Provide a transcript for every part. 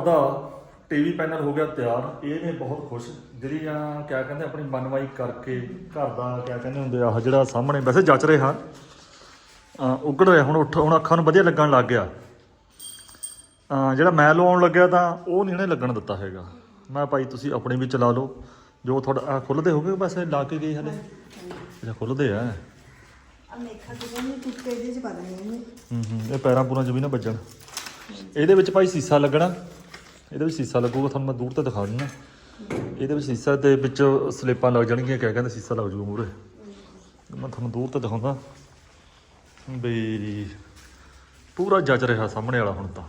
ਦਾ TV panel ਹੋ ਗਿਆ ਤਿਆਰ ਇਹ ਨੇ ਬਹੁਤ ਖੁਸ਼। ਜਿਹੜੀਆਂ ਕਿਆ ਕਹਿੰਦੇ ਆਪਣੀ ਮਨਵਾਈ ਕਰਕੇ ਘਰ ਦਾ ਕਿਆ ਕਹਿੰਦੇ ਹੁੰਦੇ ਆ ਜਿਹੜਾ ਸਾਹਮਣੇ ਵੈਸੇ ਜੱਚ ਰਿਹਾ। ਅਹ ਉਗੜ ਰਿਹਾ ਹੁਣ ਉੱਠ ਹੁਣ ਅੱਖਾਂ ਨੂੰ ਵਧੀਆ ਲੱਗਣ ਲੱਗ ਗਿਆ। ਜਿਹੜਾ ਮੈਂ ਲਵਾਉਣ ਲੱਗਿਆ ਤਾਂ ਉਹ ਨਹੀਂ ਇਹਨੇ ਲੱਗਣ ਦਿੱਤਾ ਹੈਗਾ। ਮੈਂ ਭਾਈ ਤੁਸੀਂ ਆਪਣੀ ਵੀ ਚਲਾ ਲਓ। ਜੋ ਤੁਹਾਡਾ ਖੁੱਲਦੇ ਹੋਗੇ ਵੈਸੇ ਲਾ ਕੇ ਗਏ ਹਲੇ? ਅੱਛਾ ਖੁੱਲਦੇ ਆ। ਆ ਕਿਵੇਂ ਟੁੱਟੇ ਚ ਪਾ ਹੂੰ ਹੂੰ ਇਹ ਪੈਰਾਂ ਪੂਰਾਂ 'ਚ ਵੀ ਨਾ ਵੱਜਣ। ਇਹਦੇ ਵਿੱਚ ਭਾਈ ਸੀਸਾ ਲੱਗਣਾ। ਇਹਦੇ ਵਿੱਚ ਸੀਸਾ ਲੱਗੂਗਾ ਤੁਹਾਨੂੰ ਮੈਂ ਦੂਰ ਤੋਂ ਦਿਖਾ ਦਿੰਦਾ। ਇਹਦੇ ਵਿੱਚ ਸੀਸਾ ਤੇ ਵਿੱਚ ਸਲਿੱਪਾਂ ਲੱਗ ਜਾਣਗੀਆਂ ਕਿਆ ਕਹਿੰਦੇ ਸੀਸਾ ਲੱਗ ਜੂਗਾ ਮੂਰੇ ਮੈਂ ਤੁਹਾਨੂੰ ਦੂਰ ਤੋਂ ਦਿਖਾਉਂਦਾ। ਵੀ ਪੂਰਾ ਜੱਜ ਰਿਹਾ ਸਾਹਮਣੇ ਵਾਲਾ ਹੁਣ ਤਾਂ।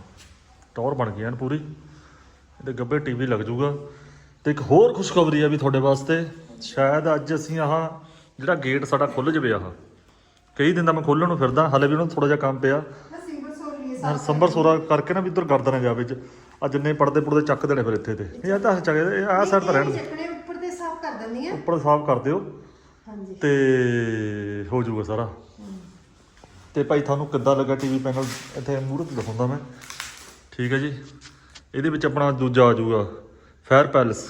ਟੌਰ ਬਣ ਗਈ ਐਨ ਪੂਰੀ। ਇਹਦੇ ਗੱਬੇ ਟੀਵੀ ਲੱਗ ਜੂਗਾ ਤੇ ਇੱਕ ਹੋਰ ਖੁਸ਼ਖਬਰੀ ਆ ਵੀ ਤੁਹਾਡੇ ਵਾਸਤੇ। ਸ਼ਾਇਦ ਅੱਜ ਅਸੀਂ ਆਹ ਜਿਹੜਾ ਗੇਟ ਸਾਡਾ ਖੁੱਲ ਜਵੇ ਆਹ। ਕਈ ਦਿਨ ਦਾ ਮੈਂ ਖੋਲਣ ਨੂੰ ਫਿਰਦਾ ਹਲੇ ਵੀ ਉਹਨੂੰ ਥੋੜਾ ਜਿਹਾ ਕੰਮ ਪਿਆ। ਮੈਂ ਸਿੰਬਲ ਸੋਲ ਲਈ ਹਾਂ ਸੰਬਰ ਸੋਰਾ ਕਰਕੇ ਨਾ ਵੀ ਉਧਰ ਗਰਦਨ ਜਾਵੇ ਚ ਆ ਜਿੰਨੇ ਪੜਦੇ ਪੁੜਦੇ ਚੱਕ ਦੇਣੇ ਫਿਰ ਇੱਥੇ ਤੇ। ਇਹ ਤਾਂ ਚੱਕ ਇਹ ਆਹ ਸਾਈਡ ਤਾਂ ਰਹਿਣ ਦੇ। ਚੱਕਣੇ ਉੱਪਰ ਤੇ ਸਾਫ਼ ਕਰ ਦਿੰਦੀ ਆ। ਉੱਪਰ ਸਾਫ਼ ਕਰ ਦਿਓ। ਹਾਂਜੀ। ਤੇ ਹੋ ਜਾਊਗਾ ਸਾਰਾ। ਤੇ ਭਾਈ ਤੁਹਾਨੂੰ ਕਿੱਦਾਂ ਲੱਗਾ ਟੀਵੀ ਪੈਨਲ? ਇੱਥੇ ਮੂਹਰੇ ਤੇ ਦਿਖਾਉਂਦਾ ਮੈਂ। ਠੀਕ ਹੈ ਜੀ। ਇਹਦੇ ਵਿੱਚ ਆਪਣਾ ਦੂਜਾ ਆ ਜਾਊਗਾ। Fire place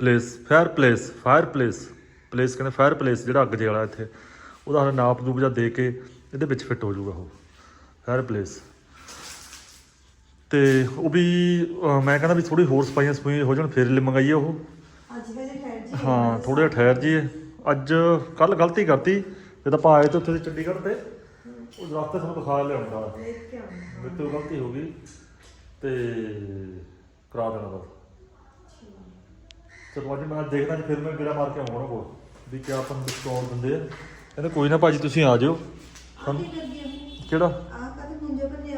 place fire place fire place place ਕਹਿੰਦੇ ਫਾਇਰ ਪਲੇਸ ਜਿਹੜਾ ਅੱਗ ਜੇ ਵਾਲਾ ਇੱਥੇ। ਉਹਦਾ ਹਾਲੇ ਨਾਪ ਦੂਪ ਜਾਂ ਦੇ ਕੇ ਇਹਦੇ ਵਿੱਚ ਫਿੱਟ ਹੋ ਜਾਊਗਾ ਉਹ। ਫਾਇਰ ਪਲੇਸ ਤੇ ਉਹ ਵੀ ਅਹ ਮੈਂ ਕਹਿੰਦਾ ਵੀ ਥੋੜੀ ਹੋਰ ਸਫਾਈਆਂ ਸਫਾਈਆਂ ਹੋ ਜਾਣ ਫਿਰ ਲੈ ਮੰਗਾਈਏ ਉਹ। ਅੱਜ ਹਜੇ ਠਹਿਰ ਜੀ। ਹਾਂ ਥੋੜਾ ਜਿਹਾ ਠਹਿਰ ਜੀ। ਅੱਜ ਕੱਲ ਗਲਤੀ ਕਰਤੀ। ਜਦ ਆਪਾਂ ਆਏ ਤੇ ਉੱਥੇ ਦੀ ਚੰਡੀਗੜ੍ਹ ਤੇ। ਉਹ ਰਸਤੇ ਤੁਹਾਨੂੰ ਦਿਖਾ ਲਿਆਉਂਦਾ ਦੇਖ ਕੇ ਆਉਣਾ। ਮੇਰੇ ਤੋਂ ਗਲਤੀ ਹੋ ਗਈ। ਤੇ ਕਰਾ ਦੇਣਾ ਬਸ। ਚਲੋ ਅੱਜ ਮੈਂ ਦੇਖਦਾ ਜੀ ਫਿਰ ਮੈਂ ਗੇੜਾ ਮਾਰ ਕੇ ਆਉਣਾ ਕੋਲ। ਵੀ ਕਿਆ ਆਪਾਂ ਨੂੰ ਡਿਸਕਾਊਂਟ ਦਿੰਦੇ ਆ। ਕਹਿੰਦੇ ਕੋਈ ਨਾ ਭਾਜੀ ਤੁਸੀਂ ਆ ਜਾਓ। ਕੀ ਕਿਹੜਾ? ਆ ਕਦੇ ਮੁੰਜੇ ਭੰਨਿਆ ਵਾ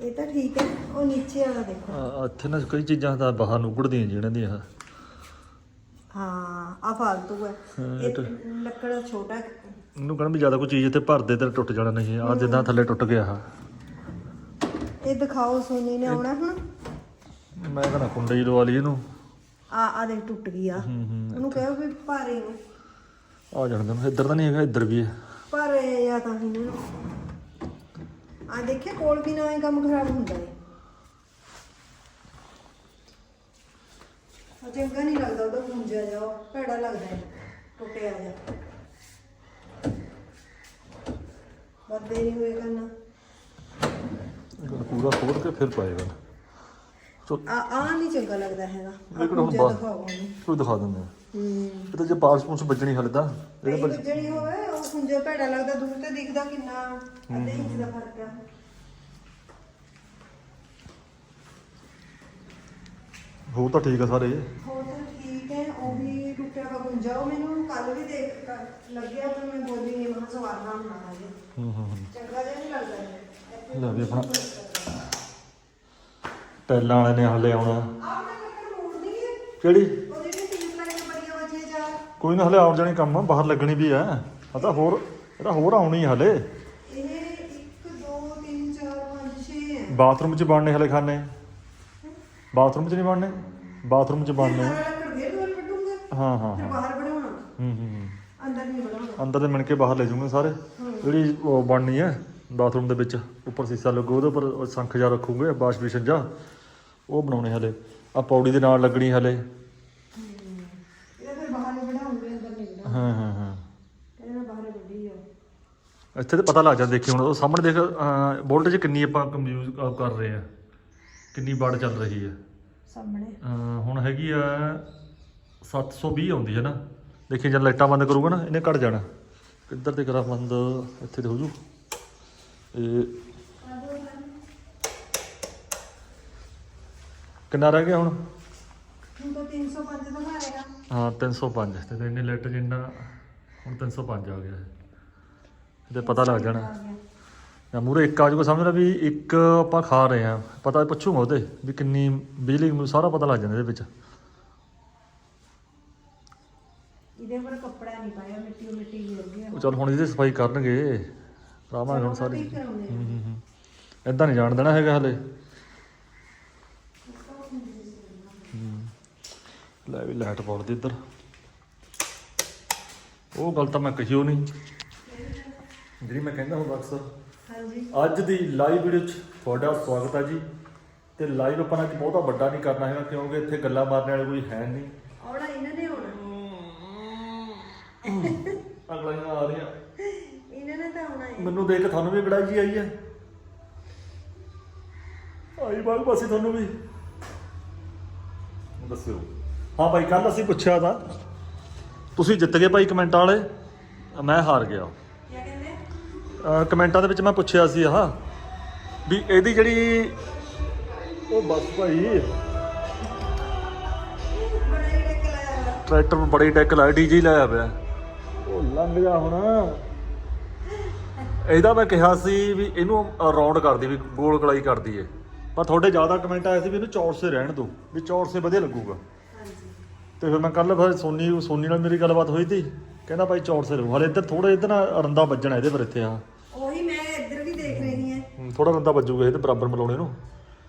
ਇਹ ਤਾਂ ਠੀਕ ਹੈ ਉਹ ਨੀਚੇ ਵਾਲਾ ਦੇਖੋ। ਆ, ਇੱਥੇ ਨਾ ਕਈ ਚੀਜ਼ਾਂ ਤਾਂ ਬਾਹਰ ਨੂੰ ਉਗੜਦੀਆਂ ਜਿਹੜੀਆਂ ਦੀਆਂ। ਹਾਂ ਆ ਫਾਲਤੂ ਹੈ। ਹਾਂ, ਇਹ ਲੱਕੜਾ ਛੋਟਾ। ਇਹਨੂੰ ਕਹਿੰਦਾ ਵੀ ਜ਼ਿਆਦਾ ਕੋਈ ਚੀਜ਼ ਇੱਥੇ ਭਰ ਦੇ ਤੇ ਟੁੱਟ ਜਾਣਾ ਨਹੀਂ। ਆ ਜਿੱਦਾਂ ਥੱਲੇ ਟੁੱਟ ਗਿਆ ਆ। ਇਹ ਦਿਖਾਓ ਸੋਨੀ ਨੇ ਆਉਣਾ ਹੁਣ ਮੈਂ ਕਹਿੰਦਾ ਕੁੰਡੇ ਹੀ ਲਵਾ ਲਈ ਇਹਨੂੰ। ਆ ਆ ਦੇਖ ਟੁੱਟ ਗਈ ਆ। ਹੂੰ ਹੂੰ। ਉਹਨੂੰ ਕਹੋ ਵੀ ਭਾਰੇ ਨੂੰ ਆ ਜਾਣ ਦੇ ਇੱਧਰ ਤਾਂ ਨਹੀਂ ਹੈਗਾ ਇੱਧਰ ਵੀ ਹੈ। ਭਾਰੇ ਤਾਂ ਆ ਦੇਖਿਆ ਕੋਲ ਵੀ ਨਾ ਇਹ ਕੰਮ ਖਰਾਬ ਹੁੰਦਾ ਹੈ ਉਹ ਚੰਗਾ ਨਹੀਂ ਲੱਗਦਾ ਉਹਦਾ ਗੁੰਜਾ ਜਾਓ ਭੈੜਾ ਲੱਗਦਾ ਹੈ ਟੁੱਟਿਆ ਜਾ। ਬੱਦੇ ਨਹੀਂ ਹੋਏ ਕਰਨਾ। ਇਹਨੂੰ ਪੂਰਾ ਖੋਲ ਕੇ ਫਿਰ ਪਾਏਗਾ। ਚਲ। ਆ ਆ ਨਹੀਂ ਚੰਗਾ ਲੱਗਦਾ ਹੈਗਾ। ਲੇਕਿਨ ਹੁਣ ਉਹਨੂੰ। ਕੋਈ ਦਿਖਾ ਦਿੰਦੇ ਆ। ਹੂੰ ਇਹ ਤਾਂ ਜੇ ਪਾਰਸ ਪੂਰਸ ਵੱਜਣੀ ਹਲੇ ਤਾਂ। ਇਹਦੇ ਇਹ ਪਰ ਜਿਹੜੀ ਹੋਵੇ ਉਹ ਗੁੰਜਾ ਭੈੜਾ ਲੱਗਦਾ ਦੂਰ ਤੇ ਦਿਖਦਾ ਕਿੰਨਾ ਅੱਧੇ ਇੰਚ ਦਾ ਫ਼ਰਕ ਆ। ਹੋ ਤਾਂ ਠੀਕ ਆ ਸਾਰੇ। ਹੋਰ ਤਾਂ ਠੀਕ ਹੈ ਉਹ ਵੀ ਟੁੱਟਿਆ ਵਾ ਗੁੰਜਾ ਉਹ ਮੈਨੂੰ ਕੱਲ ਵੀ ਦੇਖ ਕ- ਲੱਗਿਆ ਪਰ ਮੈਂ ਬੋਲੀ ਨਹੀਂ ਮਹਾਂ ਸਵਾਰ ਨਾ ਬਣਾ ਜੇ। ਹੂੰ ਹੂੰ ਹੂੰ। ਚੰਗਾ ਜਿਹਾ ਨਹੀਂ ਲੱਗਦਾ ਇਹ। ਲੈ ਵੀ ਆਪਣਾ। ਟੈਲਾਂ ਵਾਲੇ ਨੇ ਹਲੇ ਆਉਣਾ। ਆਹ ਮੈਂ ਕੱਪੜ ਮੋੜਨੀ ਹੈ ਕਿਹੜੀ? ਉਹ ਜਿਹੜੀ ਟੀਮ ਲਾਈਨ ਬੜੀਆਂ ਵਜੇ ਜਾ ਕੋਈ ਨਾ ਹਲੇ ਆਉਣ ਜਾਣੀ ਕੰਮ ਆ, ਬਾਹਰ ਲੱਗਣੀ ਵੀ ਆ। ਆ ਤਾਂ ਹੋਰ ਇਹ ਤਾਂ ਹੋਰ ਆਉਣੀ ਆ ਹਲੇ। ਇਹ 1 2 3 4 5 6 ਹੈ ਬਾਥਰੂਮ 'ਚ ਬਣਨੇ ਹਲੇ ਖਾਨੇ। ਬਾਥਰੂਮ 'ਚ ਨਹੀਂ ਬਣਨੇ? ਬਾਥਰੂਮ 'ਚ ਬਣਨੇ। ਆ। ਸਾਰਾ ਲੱਕੜ ਦੇ ਕੱਢੂੰਗਾ ਹਾਂ ਹਾਂ ਫਿਰ ਹਾਂ। ਬਾਹਰ ਬਣਾਉਣਾ ਹੂੰ ਹੂੰ ਹੂੰ। ਅੰਦਰ ਨਹੀਂ ਬਣਾਉਣਾ ਅੰਦਰ ਦੇ ਮਿਣ ਕੇ ਬਾਹਰ ਲੈ ਜਾਊਂਗੇ ਸਾਰੇ। ਜਿਹੜੀ ਉਹ ਬਣਨੀ ਹੈ ਬਾਥਰੂਮ ਦੇ ਵਿੱਚ ਉੱਪਰ ਸੀਸਾ ਲੱਗੂ ਉਹਦੇ ਉੱਪਰ ਉਹ ਸੰਖ ਜਾ ਰੱਖੂਗੇ ਵਾਸ਼ ਬੇਸ਼ਨ ਜਾ। ਉਹ ਬਣਾਉਣੇ ਹਲੇ। ਆ ਪੌੜੀ ਦੇ ਨਾਲ ਲੱਗਣੀ ਹਲੇ ਇਹਦਾ ਫਿਰ ਬਾਹਰ ਨਹੀਂ ਬਣਾਉਂਗੇ ਅੰਦਰ ਨਹੀਂ ਬਣਾਉਣਾ ਹਾਂ ਹਾਂ ਹਾਂ। ਕਹਿੰਦੇ ਮੈਂ ਬਾਹਰ ਕੱਢੀ ਆ। ਇੱਥੇ ਤੇ ਪਤਾ ਲੱਗ ਜਾਂਦਾ ਦੇਖੀ ਹੁਣ ਉਹ ਸਾਹਮਣੇ ਦੇਖ ਵੋਲਟੇਜ ਕਿੰਨੀ ਆਪਾਂ ਕੰਪਿਊਜ਼ ਕਰ ਰਹੇ ਆ। ਕਿੰਨੀ ਵਾਟ ਚੱਲ ਰਹੀ ਹੈ ਸਾਹਮਣੇ। ਅਹ ਹੁਣ ਹੈਗੀ ਆ 720 ਆਉਂਦੀ ਹੈ ਨਾ। ਦੇਖੀ ਜਦ ਲਾਈਟਾਂ ਬੰਦ ਕਰੂਗਾ ਨਾ ਇਹਨੇ ਘਟ ਜਾਣਾ। ਕਿੱਧਰ ਤੇ ਕਰਾਂ ਬੰਦ ਇੱਥੇ ਤੇ ਹੋ ਜੂ। ਇਹ ਕਿੰਨਾ ਰਹਿ ਗਿਆ ਹੁਣ? ਹੁਣ ਤਾਂ 305 ਦਿਖਾਏਗਾ ਹਾਂ 305 ਤੇ ਇਹਨੇ ਲਾਈਟ ਜਿੰਨਾ ਹੁਣ 305 ਆ ਗਿਆ। ਇਹਦੇ ਪਤਾ ਲੱਗ ਜਾਣਾ। ਜਾਂ ਮੂਰੇ ਇੱਕ ਆ ਜਾਊਗਾ ਸਮਝ ਲੈ ਵੀ ਇੱਕ ਆਪਾਂ ਖਾ ਰਹੇ ਆ ਪਤਾ ਪੁੱਛੂਗਾ ਉਹਦੇ ਵੀ ਕਿੰਨੀ ਬਿਜਲੀ ਮੈਨੂੰ ਸਾਰਾ ਪਤਾ ਲੱਗ ਜਾਂਦਾ ਇਹਦੇ ਵਿੱਚ। ਇਹਦੇ ਉੱਪਰ ਕੱਪੜਾ ਨਹੀਂ ਪਾਇਆ ਮਿੱਟੀ ਮਿੱਟੀ ਗਿਰ ਗਿਆ ਉਹ ਚੱਲ ਹੁਣ ਇਹਦੀ ਸਫ਼ਾਈ ਕਰਨਗੇ। ਰਾਮਾਂ ਹੁਣ ਸਾਰੀ ਹੂੰ ਹੂੰ ਇਦਾਂ ਨਹੀਂ ਜਾਣ ਦੇਣਾ ਹੈਗਾ ਹਲੇ ਹੂੰ। ਲੈ ਵੀ ਲਾਈਟ ਪਾਉਣ ਦੀ ਇੱਧਰ। ਉਹ ਗੱਲ ਤਾਂ ਮੈਂ ਕਹੀਓ ਨਹੀਂ। ਜਿਹੜੀ ਮੈਂ ਕਹਿੰਦਾ ਹੁੰਦਾ ਅਕਸਰ ਹਾਂਜੀ। ਅੱਜ ਦੀ ਲਾਈਵ ਵੀਡੀਓ 'ਚ ਤੁਹਾਡਾ ਸਵਾਗਤ ਹੈ ਜੀ। ਤੇ ਲਾਈਵ ਆਪਾਂ ਅੱਜ ਬਹੁਤਾ ਵੱਡਾ ਨਹੀਂ ਕਰਨਾ ਹੈਗਾ ਕਿਉਂਕਿ ਇੱਥੇ ਗੱਲਾਂ ਮਾਰਨ ਵਾਲੇ ਕੋਈ ਹੈ ਨਹੀਂ। ਆਉਣਾ ਇਹਨਾਂ ਨੇ ਆਉਣਾ। ਅਗਲੀਆਂ ਆ ਰਹੀਆਂ ਇਹਨਾਂ ਨੇ ਤਾਂ ਆਉਣਾ ਹੈ ਮੈਨੂੰ ਦੇਖ ਕੇ ਤੁਹਾਨੂੰ ਵੀ ਗੜਾਈ ਜੀ ਆਈ ਹੈ। ਆਈ ਬਾਗ ਪਾਸੇ ਤੁਹਾਨੂੰ ਵੀ। ਦੱਸਿਓ। ਹਾਂ ਭਾਈ ਕੱਲ ਅਸੀਂ ਪੁੱਛਿਆ ਤਾਂ, ਤੁਸੀਂ ਜਿੱਤ ਗਏ ਭਾਈ ਕਮੈਂਟਾਂ ਵਾਲੇ, ਮੈਂ ਹਾਰ ਗਿਆ। ਕੀ ਕਹਿੰਦੇ ਕਮੈਂਟਾਂ ਦੇ ਵਿੱਚ ਮੈਂ ਪੁੱਛਿਆ ਸੀ ਆਹ, ਵੀ ਇਹਦੀ ਜਿਹੜੀ ਉਹ ਬਸ ਭਾਈ, ਟਰੈਕਟਰ ਨੂੰ ਬੜੀ ਡੈਕ ਲਾਇਆ ਡੀਜੀ ਲਾਇਆ ਪਿਆ। ਉਹ ਲੰਘ ਜਾ ਹੁਣ। ਇਹਦਾ ਮੈਂ ਕਿਹਾ ਸੀ ਵੀ ਇਹਨੂੰ ਰਾਉਂਡ ਕਰਦੀ ਵੀ ਗੋਲ ਕਲਾਈ ਕਰਦੀ ਏ ਪਰ ਤੁਹਾਡੇ ਜ਼ਿਆਦਾ ਕਮੈਂਟ ਆਏ ਸੀ ਵੀ ਇਹਨੂੰ ਚੌਰਸੇ ਰਹਿਣ ਦਿਓ, ਵੀ ਚੌਰਸੇ ਵਧੀਆ ਲੱਗੂਗਾ। ਤੇ ਫਿਰ ਮੈਂ ਕੱਲ ਫਿਰ ਸੋਨੀ ਸੋਨੀ ਨਾਲ ਮੇਰੀ ਗੱਲਬਾਤ ਹੋਈ ਸੀ ਕਹਿੰਦਾ ਭਾਈ ਚੌਰਸੇ ਰਹੋ ਹਲੇ ਇੱਧਰ ਥੋੜਾ ਇੱਧਰ ਨਾ ਰੰਦਾ ਵੱਜਣਾ ਇਹਦੇ ਪਰ ਇੱਥੇ ਆ। ਉਹੀ ਮੈਂ ਇੱਧਰ ਵੀ ਦੇਖ ਰਹੀ ਹਾਂ। ਥੋੜਾ ਰੰਦਾ ਵੱਜੂਗਾ ਇਹਦੇ ਬਰਾਬਰ ਮਿਲਾਉਣੇ ਨੂੰ।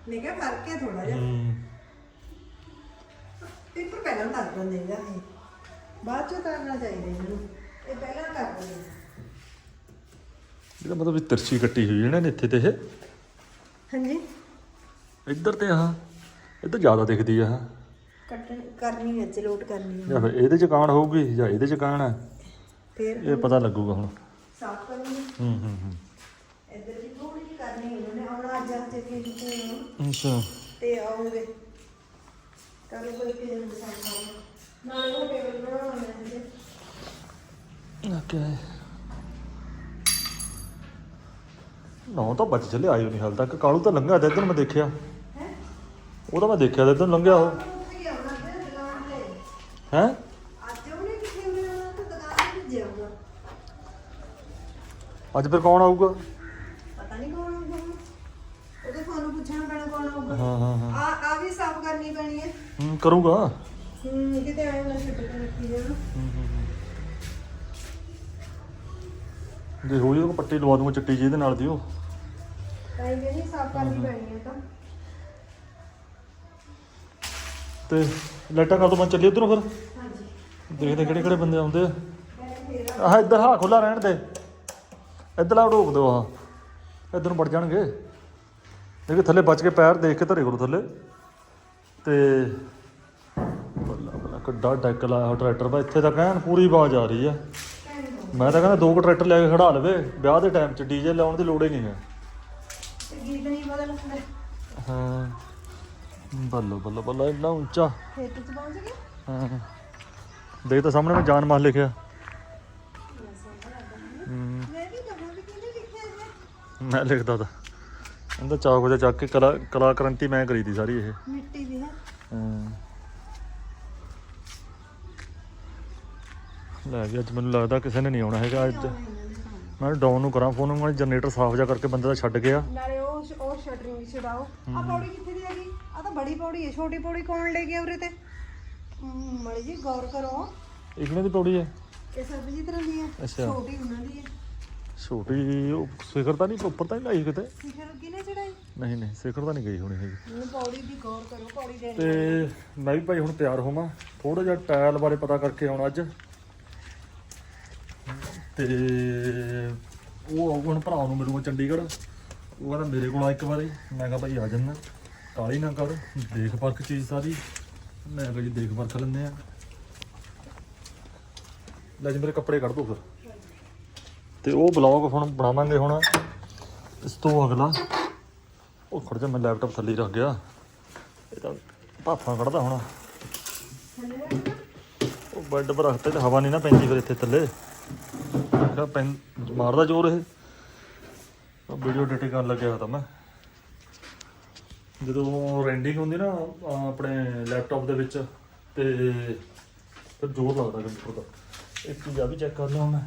ਮੈਂ ਕਿਹਾ ਫ਼ਰਕ ਹੈ ਥੋੜਾ ਜਿਹਾ। ਹੂੰ। ਪੇਪਰ ਪਹਿਲਾਂ ਕਰ ਦਿੰਦੇ ਇਹਦਾ ਇਹ। ਬਾਅਦ ਚ ਕਰਨਾ ਚਾਹੀਦਾ ਇਹਨੂੰ। ਇਹ ਪਹਿਲਾਂ ਕਰ ਦਿੰਦੇ ਇਹਦਾ ਮਤਲਬ ਵੀ ਤਿਰਛੀ ਕੱਟੀ ਹੋਈ ਹੈ ਨਾ ਇੱਥੇ ਤੇ ਇਹ। ਹਾਂਜੀ। ਇੱਧਰ ਤੇ ਆਹ ਇੱਧਰ ਜ਼ਿਆਦਾ ਦਿਖਦੀ ਆ। ਆਹ। ਕੱਟਣ ਕਰਨੀ ਹੈ ਚਲੋਟ ਕਰਨੀ ਹੈ। ਜਾਂ ਫਿਰ ਇਹਦੇ ਚ ਕਾਣ ਹੋਊਗੀ ਜਾਂ ਇਹਦੇ ਚ ਕਾਣ ਹੈ? ਫਿਰ ਇਹ ਪਤਾ ਲੱਗੂਗਾ ਹੁਣ। ਸਾਫ਼ ਕਰਨੀ ਹੂੰ। ਹੂੰ ਹੂੰ ਇੱਧਰ ਦੀ ਥੋੜੀ ਜਿਹੀ ਕਰਨੀ ਇਹਨਾਂ ਨੇ ਆਉਣਾ ਅੱਜ ਅੱਜ ਕੇ ਕਿਤੇ ਅੱਛਾ। ਤੇ ਆਉਂਗੇ ਕੱਲ ਕੋਈ ਕਿ ਜਨ ਸਾਹਮਣੇ ਨਾਲ ਉਹ ਟੇਬਲ ਬਣਾਉਣਾ ਹੈ ਓਕੇ। ਨੌ ਤਾਂ ਬੱਚ ਚਲੇ ਆਇਓ ਨਹੀਂ ਹਾਲ ਤੱਕ। ਕਾਲੂ ਤਾਂ ਲੰਘਿਆ ਤੇ ਇੱਧਰ ਮੈਂ ਦੇਖਿਆ। ਹੈ? ਉਹ ਤਾਂ ਮੈਂ ਦੇਖਿਆ ਤੇ ਇੱਧਰ ਲੰਘਿਆ ਉਹ। ਹੈ? ਅੱਜ ਉਹਨੇ ਕਿੱਥੇ ਮਿਲਣਾ ਤੇ ਦੁਕਾਨ ਤੇ ਜਾਊਗਾ। ਅੱਜ ਫਿਰ ਕੌਣ ਆਊਗਾ? ਪਤਾ ਨਹੀਂ ਕੌਣ ਆਊਗਾ ਹੁਣ। ਉਹ ਤਾਂ ਤੁਹਾਨੂੰ ਪੁੱਛਣਾ ਪੈਣਾ ਕੌਣ ਆਊਗਾ। ਹਾਂ ਹਾਂ ਹਾਂ। ਆ ਆ ਵੀ ਸਾਫ਼ ਕਰਨੀ ਪੈਣੀ ਹੈ। ਹੂੰ ਕਰੂਗਾ। ਹੂੰ ਕਿਤੇ ਆਏ ਨਾ ਛੱਡ ਕੇ ਰੱਖੀ ਜਾਣਾ ਜੇ ਹੋਈ ਉਹ ਪੱਟੀ ਲਵਾ ਦੂੰਗਾ ਚਿੱਟੀ ਜੀ ਇਹਦੇ ਨਾਲ ਦੀ ਉਹ। ਤਾਂ ਇਹ ਨਹੀਂ ਸਾਫ਼ ਕਰਨੀ ਪੈਣੀ ਹੈ ਤਾਂ। ਤੇ ਲਾਈਟਾਂ ਕਰ ਦੋ ਮੈਂ ਚੱਲੀ ਉਧਰੋਂ ਫਿਰ? ਹਾਂਜੀ। ਦੇਖਦੇ ਕਿਹੜੇ ਕਿਹੜੇ ਬੰਦੇ ਆਉਂਦੇ ਆ। ਆਹ ਇੱਧਰ ਹਾਂ ਖੁੱਲਾ ਰਹਿਣ ਦੇ। ਇੱਧਰ ਆ ਢੋਕ ਦਿਓ ਆਹ। ਇੱਧਰ ਨੂੰ ਵੜ ਜਾਣਗੇ। ਦੇਖੇ ਥੱਲੇ ਬਚ ਕੇ ਪੈਰ ਦੇਖ ਕੇ ਧਰੇ ਕਰੋ ਥੱਲੇ। ਤੇ ਬੱਲਾ ਬੱਲਾ ਕਿੱਡਾ ਡੈਕ ਲਾਇਆ ਟਰੈਕਟਰ ਬਾ ਇੱਥੇ ਤਾਂ ਕਹਿਣ ਪੂਰੀ ਆਵਾਜ਼ ਆ ਰਹੀ ਆ। ਮੈਂ ਤਾਂ ਕਹਿੰਦਾ ਦੋ ਕੁ ਟਰੈਕਟਰ ਲੈ ਕੇ ਖੜਾ ਲਵੇ ਵਿਆਹ ਦੇ ਟਾਈਮ 'ਚ ਡੀਜੇ ਲਾਉਣ ਦੀ ਲੋੜ ਹੀ ਨਹੀਂ ਹੈ। ਹਾਂ। ਬੱਲੋ ਬੱਲੋ ਬੱਲੋ ਇੰਨਾ ਉੱਚਾ। ਖੇਤ ਚ ਪਹੁੰਚ ਗਏ? ਹਾਂ। ਦੇਖ ਤਾਂ ਸਾਹਮਣੇ ਮੈਂ ਜਾਨ ਮਾਰ ਲਿਖਿਆ। ਮੈਂ ਵੀ ਕਹਾਂ ਵੀ ਕਿਹਨੇ ਲਿਖਿਆ ਹੈ ਮੈਂ ਲਿਖਦਾ ਤਾਂ। ਇਹਦਾ ਚਾਕ ਵਜਾ ਚੱਕ ਕੇ ਕਲਾ ਕਲਾ ਕ੍ਰਾਂਤੀ ਮੈਂ ਕਰੀ ਤੀ ਸਾਰੀ ਇਹ। ਮਿੱਟੀ ਦੀ ਹੈ। ਹਾਂ। ਲੈ ਵੀ ਅੱਜ ਮੈਨੂੰ ਲੱਗਦਾ ਕਿਸੇ ਨੇ ਨਹੀਂ ਆਉਣਾ ਹੈਗਾ ਅੱਜ। ਮੈਂ ਡਾਊਨ ਨੂੰ ਕਰਾਂ ਫੋਨ ਮੈਂ ਜਨਰੇਟਰ ਸਾਫ਼ ਜਾ ਕਰਕੇ ਬੰਦੇ ਦਾ ਛੱਡ ਗਿਆ। ਨਾਲੇ ਉਹ ਉਹ ਸ਼ਟਰਿੰਗ ਛਡਾਓ। ਆ ਪੌੜੀ ਕਿੱਥੇ ਦੀ ਹੈਗੀ? ਪੌੜੀ ਹੈ ਛੋਟੀ ਪੌੜੀ ਕੌਣ ਲੈ ਗਿਆ ਉਰੇ ਤੇ? ਹਮ, ਮੜੀ ਜੀ ਗੌਰ ਕਰੋ। ਇਕਨੇ ਦੀ ਪੌੜੀ ਹੈ? ਇਹ ਸਰਬਜੀਤ ਤਰ੍ਹਾਂ ਦੀ ਹੈ ਅੱਛਾ। ਛੋਟੀ ਉਹਨਾਂ ਦੀ ਹੈ। ਛੋਟੀ ਉਹ ਸਿਖਰ ਤਾਂ ਨਹੀਂ ਉੱਪਰ ਤਾਂ ਨਹੀਂ ਲਾਈ ਕਿਤੇ? ਸਿਖਰ ਕਿਨੇ ਚੜਾਈ? ਨਹੀਂ ਨਹੀਂ ਸਿਖਰ ਤਾਂ ਨਹੀਂ ਗਈ ਹੋਣੀ ਹੈਗੀ। ਇਹਨੂੰ ਪੌੜੀ ਦੀ ਗੌਰ ਕਰੋ ਪੌੜੀ ਦੇ ਤੇ ਮੈਂ ਵੀ ਭਾਈ ਹੁਣ ਤਿਆਰ ਹੋਵਾਂ ਥੋੜਾ ਜਿਹਾ ਟਾਇਲ ਬਾਰੇ ਪਤਾ ਕਰਕੇ ਆਉਣਾ ਅੱਜ। ਤੇ ਉਹ ਹੁਣ ਭਰਾ ਨੂੰ ਮਿਲੂਗਾ ਚੰਡੀਗੜ੍ਹ। ਉਹ ਕਹਿੰਦਾ ਮੇਰੇ ਕੋਲ ਆ ਇੱਕ ਵਾਰੀ ਮੈਂ ਕਿਹਾ ਭਾਈ ਆ ਜੰਨਾ। ਕਾਲੀ ਨਾ ਕਰ, ਦੇਖ ਪਰਖ ਚੀਜ਼ ਸਾਰੀ। ਮੈਂ ਕਿਹਾ ਜੀ ਦੇਖ ਪਰਖ ਲੈਂਦੇ ਆ। ਲੈ ਜੀ ਮੇਰੇ ਕੱਪੜੇ ਕੱਢ ਦੋ ਫਿਰ। ਤੇ ਉਹ ਬਲੌਗ ਹੁਣ ਬਣਾਵਾਂਗੇ ਹੁਣ। ਇਸ ਤੋਂ ਅਗਲਾ। ਉਹ ਖੜ ਜਾ, ਮੈਂ ਲੈਪਟਾਪ ਥੱਲੇ ਰੱਖ ਗਿਆ। ਇਹ ਤਾਂ ਭਾਫਾਂ ਕੱਢਦਾ ਹੁਣ। ਉਹ ਬੈੱਡ ਪਰ ਰੱਖਤੇ ਤੇ ਹਵਾ ਨਹੀਂ ਨਾ ਪੈਂਦੀ ਫਿਰ ਇੱਥੇ ਥੱਲੇ। ਕਿਹਾ ਪੈਂ ਮਾਰਦਾ ਜ਼ੋਰ ਇਹ। ਵੀਡੀਓ ਐਡਿਟਿੰਗ ਕਰਨ ਲੱਗਿਆ ਤਾਂ ਮੈਂ। ਜਦੋਂ ਰੈਂਡਿੰਗ ਹੁੰਦੀ ਨਾ ਆਪਣੇ ਲੈਪਟਾਪ ਦੇ ਵਿੱਚ ਤੇ ਫਿਰ ਜ਼ੋਰ ਲੱਗਦਾ ਕੰਪਿਊਟਰ ਦਾ। ਇੱਕ ਚੀਜ਼ ਆ ਵੀ ਚੈੱਕ ਕਰ ਲਿਆ ਮੈਂ।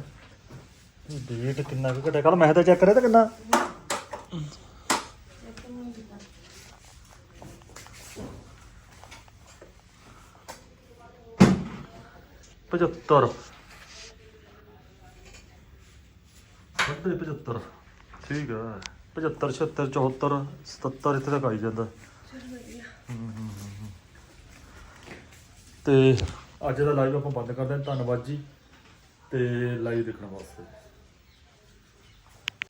ਡੇਟ ਕਿੰਨਾ ਕੁ ਘਟਿਆ? ਕੱਲ ਮੈਂ ਤਾਂ ਚੈੱਕ ਕਰਿਆ ਤਾਂ ਕਿੰਨਾ? ਪਝੱਤਰ। ਨੱਬੇ ਪਝੱਤਰ। ਠੀਕ ਆ। 75 76 74 77 ਇੱਥੇ ਤੱਕ ਆਈ ਜਾਂਦਾ। ਤੇ ਅੱਜ ਦਾ ਲਾਈਵ ਆਪਾਂ ਬੰਦ ਕਰਦੇ ਹਾਂ ਧੰਨਵਾਦ ਜੀ। ਤੇ ਲਾਈਵ ਦੇਖਣ ਵਾਸਤੇ।